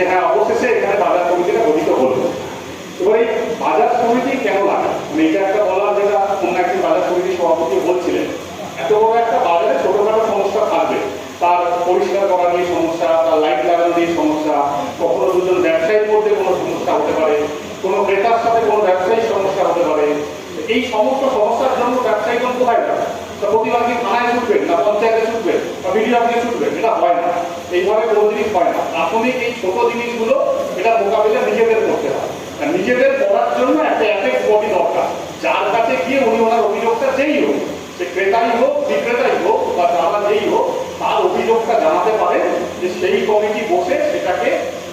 যে হ্যাঁ অবশেষে এখানে বাজার কমিটিটা গঠিত হলো। এবার এই বাজার কমিটি কেন লাগে মানে এটা একটা বলা যেটা অন্য একটি বাজার কমিটির সভাপতি বলছিলেন। এত বড় একটা বাজারে ছোটখাটো সমস্যা থাকবে। তার পরিষ্কার করা নিয়ে সমস্যা, তার লাইট লাগানো নিয়ে সমস্যা, কখনো দুজন ব্যবসায়ীর মধ্যে কোনো সমস্যা হতে পারে, কোনো ক্রেতার সাথে কোনো ব্যবসায়ী সমস্যা হতে পারে। এই সমস্ত সমস্যার জন্য ব্যবসায়ীগণ কোথায় যাবে? তা প্রতিবার কি থানায় ছুটবেন, না পঞ্চায়েতে ছুটবেন বা বিডিও অফিসে ছুটবেন? এটা হয় না। এইভাবে কোনো হয় না। প্রাথমিক এই ছোট জিনিসগুলো এটা মোকাবিলা নিজেদের করতে হয়। নিজেদের করার জন্য একটা অ্যাপেক্স বডি দরকার। যার কাছে গিয়ে উনি ওনার অভিযোগটা যেই হোক, সে ক্রেতাই হোক, বিক্রেতাই হোক, বা যারা যেই হোক, তার অভিযোগটা জানাতে পারে যে সেই কমিটি বসে সেটাকে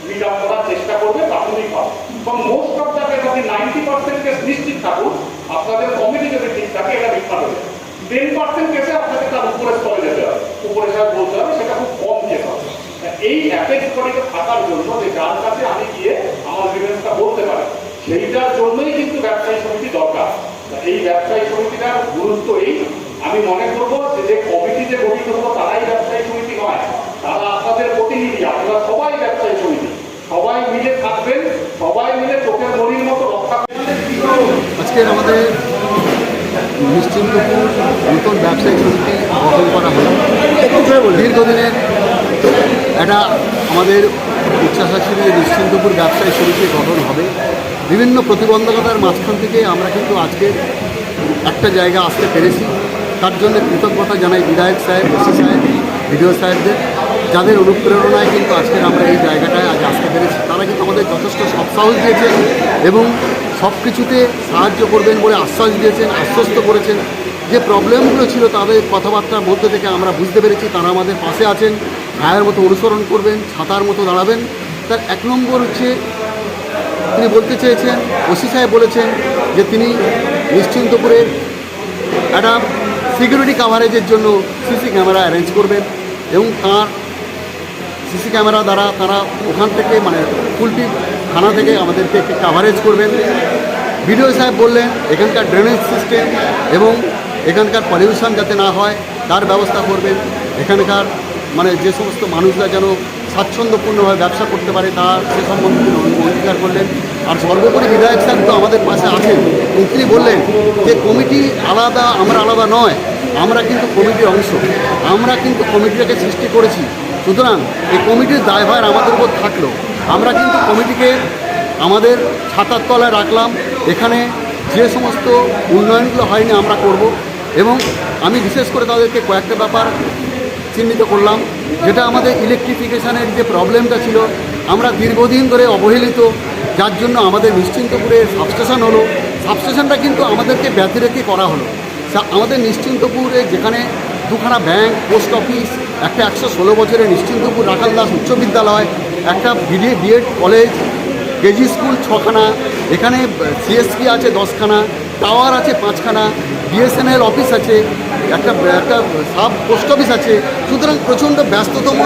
মিট করার চেষ্টা করবে প্রাথমিকভাবে এবং মোস্ট অফ দ্য কেস আপনি নাইনটি পার্সেন্ট কেস নিশ্চিত থাকুন, আপনাদের কমিটি যদি ঠিক থাকে, এটা মিথ্যা হবে টেন পার্সেন্ট কেসে আপনাকে তার উপরে স্তরে যেতে হবে। উপরে সাহেব বলতে হবে সেটা খুব কম কেস হবে এই অ্যাপেক্স বডিতে থাকার জন্য যে যার কাছে আমি গিয়ে আমার গ্রিভেন্সটা বলতে পারি সেইটার জন্যই কিন্তু ব্যবসায়ী সমিতি দরকার। এই ব্যবসায়ী সমিতিটার গুরুত্ব এই আমি মনে করব যে যে কমিটি যে গঠিত হলো তারাই ব্যবসায়ী সমিতি নয় তারা আপনাদের প্রতিনিধি আপনারা সবাই ব্যবসায়ী সমিতি। সবাই মিলে থাকবেন সবাই মিলে চোখের মরির মতো রক্ষা আজকের আমাদের নিশ্চিন্তপুর নতুন ব্যবসায়িক সমিতি গঠন করা হলো। দীর্ঘদিনের একটা আমাদের উচ্চাশা যে নিশ্চিন্তপুর ব্যবসায়ী সমিতি গঠন হবে। বিভিন্ন প্রতিবন্ধকতার মাঝখান থেকে আমরা কিন্তু আজকে একটা জায়গা আসতে পেরেছি। তার জন্য কৃতজ্ঞতা জানাই বিধায়ক সাহেব, ওসি সাহেব, বিডিও সাহেবদের, যাদের অনুপ্রেরণায় কিন্তু আজকের আমরা এই জায়গাটায় আজ আসতে পেরেছি। তারা কিন্তু আমাদের যথেষ্ট সৎসাহস দিয়েছেন এবং সব কিছুতে সাহায্য করবেন বলে আশ্বাস দিয়েছেন, আশ্বস্ত করেছেন। যে প্রবলেমগুলো ছিল তাদের কথাবার্তার মধ্যে থেকে আমরা বুঝতে পেরেছি, তারা আমাদের পাশে আছেন। ভাইয়ের মতো অনুসরণ করবেন, ছাতার মতো দাঁড়াবেন। তার এক নম্বর হচ্ছে, তিনি বলতে চেয়েছেন, ওসি সাহেব বলেছেন যে তিনি নিশ্চিন্তপুরের একটা সিকিউরিটি কাভারেজের জন্য সিসি ক্যামেরা অ্যারেঞ্জ করবেন এবং তার সিসি ক্যামেরা দ্বারা তারা ওখান থেকে মানে ফুলটি থানা থেকে আমাদেরকে একটি কাভারেজ করবেন। বিডিও সাহেব বললেন, এখানকার ড্রেনেজ সিস্টেম এবং এখানকার পলিউশন যাতে না হয়, তার ব্যবস্থা করবেন। এখানকার মানে যে সমস্ত মানুষরা যেন স্বাচ্ছন্দ্যপূর্ণভাবে ব্যবসা করতে পারে, তা সে সম্বন্ধে অঙ্গীকার করলেন। আর সর্বোপরি বিধায়ক সাহেব তো আমাদের পাশে আছেন। তিনি বললেন যে, কমিটি আলাদা, আমরা আলাদা নয়। আমরা কিন্তু কমিটির অংশ। আমরা কিন্তু কমিটিটাকে সৃষ্টি করেছি। সুতরাং এই কমিটির দায়ভার আমাদের উপর থাকল। আমরা কিন্তু কমিটিকে আমাদের ছাতার তলায় রাখলাম। এখানে যে সমস্ত উন্নয়নগুলো হয়নি, আমরা করব। এবং আমি বিশেষ করে তাদেরকে কয়েকটা ব্যাপার চিহ্নিত করলাম, যেটা আমাদের ইলেকট্রিফিকেশানের যে প্রবলেমটা ছিল, আমরা দীর্ঘদিন ধরে অবহেলিত, যার জন্য আমাদের নিশ্চিন্তপুরে সাবস্টেশন হলো। সাবস্টেশনটা কিন্তু আমাদেরকে ব্যতি রেখে করা হলো। আমাদের নিশ্চিন্তপুরে যেখানে দুখানা ব্যাংক পোস্ট অফিস একটা একশো ষোলো বছরের নিশ্চিন্তপুর রাখাল দাস উচ্চ বিদ্যালয়, একটা BD B Ed college KG school ছখানা, এখানে সিএসপি আছে দশখানা টাওয়ার আছে পাঁচখানা বিএসএনএল অফিস আছে, একটা একটা সাব পোস্ট অফিস আছে, সুতরাং প্রচণ্ড ব্যস্ততম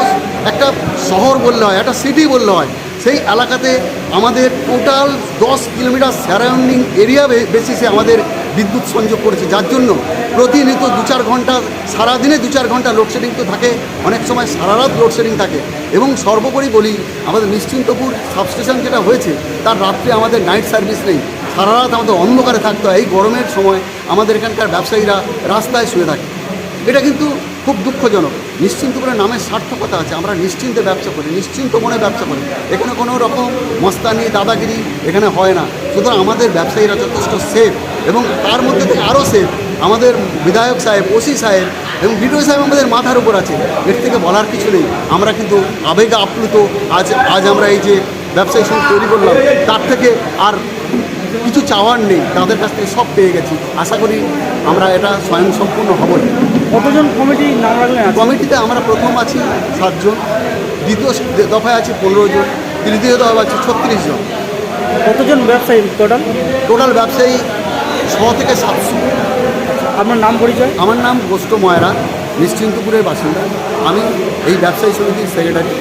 একটা শহর বললে হয়, একটা সিটি বললে হয়। সেই এলাকাতে আমাদের টোটাল দশ কিলোমিটার সারাউন্ডিং এরিয়া বেসিসে আমাদের বিদ্যুৎ সংযোগ করেছে। যার জন্য প্রতিনিয়ত দু চার ঘণ্টা, সারাদিনে দু চার ঘণ্টা লোডশেডিং তো থাকে, অনেক সময় সারা রাত লোডশেডিং থাকে। এবং সর্বোপরি বলি, আমাদের নিশ্চিন্তপুর সাবস্টেশন যেটা হয়েছে, তার রাত্রে আমাদের নাইট সার্ভিস নেই। সারা রাত আমাদের অন্ধকারে থাকতে হয়। এই গরমের সময় আমাদের এখানকার ব্যবসায়ীরা রাস্তায় শুয়ে থাকে। এটা কিন্তু খুব দুঃখজনক। নিশ্চিন্তপুরের নামের সার্থকতা আছে। আমরা নিশ্চিন্তে ব্যবসা করি, নিশ্চিন্ত মনে ব্যবসা করি। এখানে কোনো রকম মস্তানি, দাদাগিরি এখানে হয় না। সুতরাং আমাদের ব্যবসায়ীরা যথেষ্ট সেফ এবং তার মধ্যে থেকে আরও সেফ আমাদের বিধায়ক সাহেব, ওসি সাহেব এবং বিডিও সাহেব আমাদের মাথার উপর আছে। এর থেকে বলার কিছু নেই। আমরা কিন্তু আবেগে আপ্লুত। আজ আজ আমরা এই যে ব্যবসায়ী সঙ্গে তৈরি করলাম তার থেকে আর কিছু চাওয়ার নেই তাদের কাছ থেকে সব পেয়ে গেছি। আশা করি আমরা এটা স্বয়ংসম্পূর্ণ হব। কতজন কমিটি নাম রাখলেন? কমিটিতে আমরা প্রথম আছি সাতজন দ্বিতীয় দফায় আছি পনেরো জন তৃতীয় দফায় আছি ছত্রিশ জন। কতজন ব্যবসায়ী টোটাল টোটাল ব্যবসায়ী ছ থেকে সাতশো আপনার নাম পরিচয়? আমার নাম গোষ্ঠ ময়রা নিশ্চিন্তপুরের বাসিন্দা। আমি এই ব্যবসায়ী সমিতির সেক্রেটারি